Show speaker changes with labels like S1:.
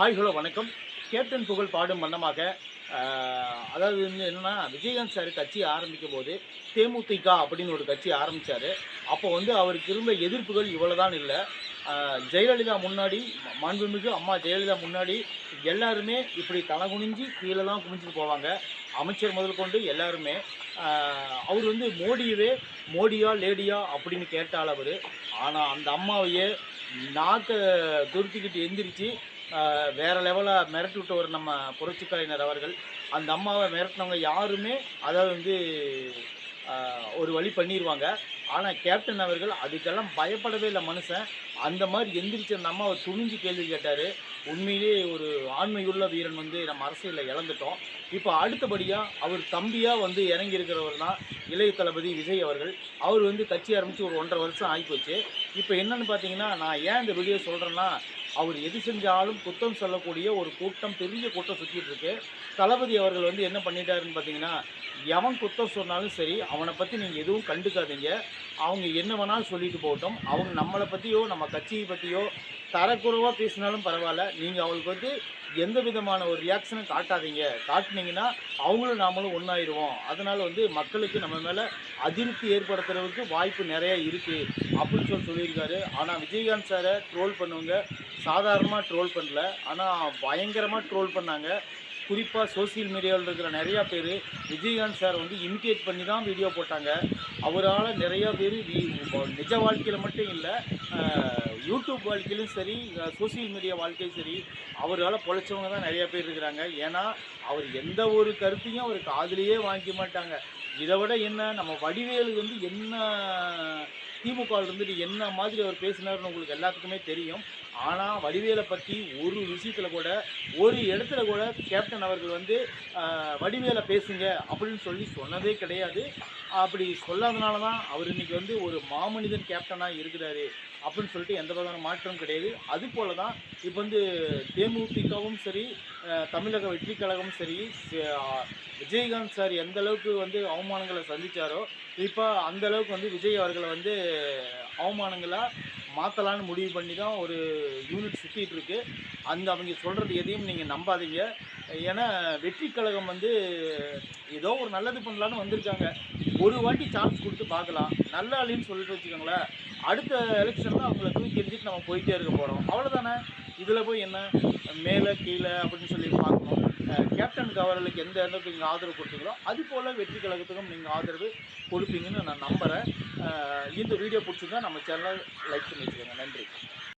S1: Hi hello வணக்கம். Captain புகழ் பாடும் வண்ணமாக அதாவது வந்து என்னென்னா விஜயகாந்த் சார் கட்சி ஆரம்பிக்கும் போது தேமுதிக அப்படின்னு ஒரு கட்சி ஆரம்பித்தார் அப்போ வந்து அவருக்கு இருந்த எதிர்ப்புகள் இவ்வளோதான் இல்லை. ஜெயலலிதா முன்னாடி மாண்புமிகு அம்மா ஜெயலலிதா முன்னாடி எல்லாருமே இப்படி தலை குனிஞ்சு கீழே தான் குனிஞ்சிட்டு போவாங்க. அமைச்சர் முதல் கொண்டு எல்லாருமே. அவர் வந்து மோடியவே மோடியா லேடியா அப்படின்னு கேட்டால் அவர். ஆனால் அந்த அம்மாவையே நாக்கை துருத்திக்கிட்டு எந்திரிச்சு வேற லெவலாக மிரட்டி விட்டவர் நம்ம புரட்சி கலைஞர் அவர்கள் அந்த அம்மாவை மிரட்டினவங்க யாருமே அதாவது வந்து ஒரு வழி பண்ணிடுவாங்க ஆனால் கேப்டன் அவர்கள் அதுக்கெல்லாம் பயப்படவே இல்லை மனுஷன். அந்த மாதிரி எந்திரிச்ச அந்த அம்மாவை துணிஞ்சு கேள்வி கேட்டார். உண்மையிலேயே ஒரு ஆண்மையுள்ள வீரன் வந்து நம்ம அரசியலில் இழந்துட்டோம். இப்போ அடுத்தபடியாக அவர் தம்பியாக வந்து இறங்கி இருக்கிறவர் தான் இளைய தளபதி விஜய் அவர்கள். அவர் வந்து கட்சி ஆரம்பித்து ஒரு ஒன்றரை வருஷம் ஆகிப்போச்சு. இப்போ என்னன்னு பார்த்தீங்கன்னா நான் ஏன் இந்த வீடியோ சொல்கிறேன்னா அவர் எது செஞ்சாலும் குத்தம் சொல்லக்கூடிய ஒரு கூட்டம் பெரிய கூட்டம் சுற்றிட்டு இருக்கு. தளபதி அவர்கள் வந்து என்ன பண்ணிட்டாருன்னு பார்த்தீங்கன்னா எவன் குத்தம் சொன்னாலும் சரி அவனை பற்றி நீங்கள் எதுவும் கண்டுக்காதீங்க. அவங்க என்ன வேணாலும் சொல்லிட்டு போகட்டும். அவங்க நம்மளை பற்றியோ நம்ம கட்சியை பற்றியோ தரக்குறைவாக பேசினாலும் பரவாயில்ல. நீங்கள் அவங்களுக்கு வந்து எந்த விதமான ஒரு ரியாக்ஷனும் காட்டாதீங்க. காட்டினீங்கன்னா அவங்களும் நாமளும் ஒன்றாயிருவோம் அதனால் வந்து மக்களுக்கு நம்ம மேலே அதிருப்தி ஏற்படுத்துறதுக்கு வாய்ப்பு நிறைய இருக்குது அப்படின்னு சொல்லி சொல்லியிருக்காரு. ஆனால் விஜயகாந்த் சாரை ட்ரோல் பண்ணுவங்க சாதாரணமாக ட்ரோல் பண்ணல. ஆனால் பயங்கரமாக ட்ரோல் பண்ணாங்க. குறிப்பாக சோஷியல் மீடியாவில் இருக்கிற நிறையா பேர் விஜயகாந்த் சார் வந்து இமிட்டேட் பண்ணி தான் வீடியோ போட்டாங்க. அவரால் நிறையா பேர் நிஜ வாழ்க்கையில் மட்டும் இல்லை யூடியூப் வாழ்க்கையிலும் சரி சோஷியல் மீடியா வாழ்க்கையும் சரி அவரால் பொழைச்சவங்க தான் நிறையா பேர் இருக்கிறாங்க. ஏன்னா அவர் எந்த ஒரு கருத்தையும் அவர் காதுலேயே வாங்கிக்க மாட்டாங்க. இதை விட என்ன நம்ம வடிவேலுக்கு வந்து என்ன திமுகவில் இருந்துட்டு என்ன மாதிரி அவர் பேசினார்னு உங்களுக்கு எல்லாத்துக்குமே தெரியும். ஆனால் வடிவேலை பற்றி ஒரு விஷயத்தில் கூட ஒரு இடத்துல கூட கேப்டன் அவர்கள் வந்து வடிவேலை பேசுங்க அப்படின்னு சொல்லி சொன்னதே கிடையாது. அப்படி சொல்லாதனால தான் அவர் இன்னைக்கு வந்து ஒரு மாமனிதன் கேப்டனாக இருக்கிறாரு அப்படின்னு சொல்லிட்டு எந்த விதமான மாற்றம் கிடையாது. அது போல தான் இப்போ வந்து தேமுதிகவும் சரி தமிழக வெற்றி கழகமும் சரி விஜயகாந்த் சார் எந்த அளவுக்கு வந்து அவமானங்களை சந்திச்சாரோ இப்போ அந்த அளவுக்கு வந்து விஜய் அவர்களை வந்து அவமானங்களாக மாற்றலான்னு முடிவு பண்ணி தான் ஒரு யூனிட் சுற்றிட்டு இருக்கு அந்த அவங்க சொல்கிறது எதையும் நீங்கள் நம்பாதீங்க. ஏன்னா வெற்றி கழகம் வந்து ஏதோ ஒரு நல்லது பண்ணலான்னு வந்திருக்காங்க. ஒரு வாட்டி சான்ஸ் கொடுத்து பார்க்கலாம். நல்ல சொல்லிட்டு வச்சுக்கோங்களேன். அடுத்த எலெக்ஷனில் அவங்கள தூக்கி எரிஞ்சிட்டு நம்ம போயிட்டே இருக்க போகிறோம் அவ்வளோதானே இதில் போய் என்ன? மேலே கீழே அப்படின்னு சொல்லி பார்க்கணும். கேப்டன் கேப்டனுக்கு அவர்களுக்கு எந்த இடத்துக்கு நீங்கள் ஆதரவு கொடுத்தீங்களோ அது போல் வெற்றி கழகத்துக்கும் நீங்கள் ஆதரவு கொடுப்பீங்கன்னு நான் நம்புகிறேன் இந்த வீடியோ பிடிச்சிருந்தா நம்ம சேனலை லைக் பண்ணி வச்சுக்கோங்க. நன்றி.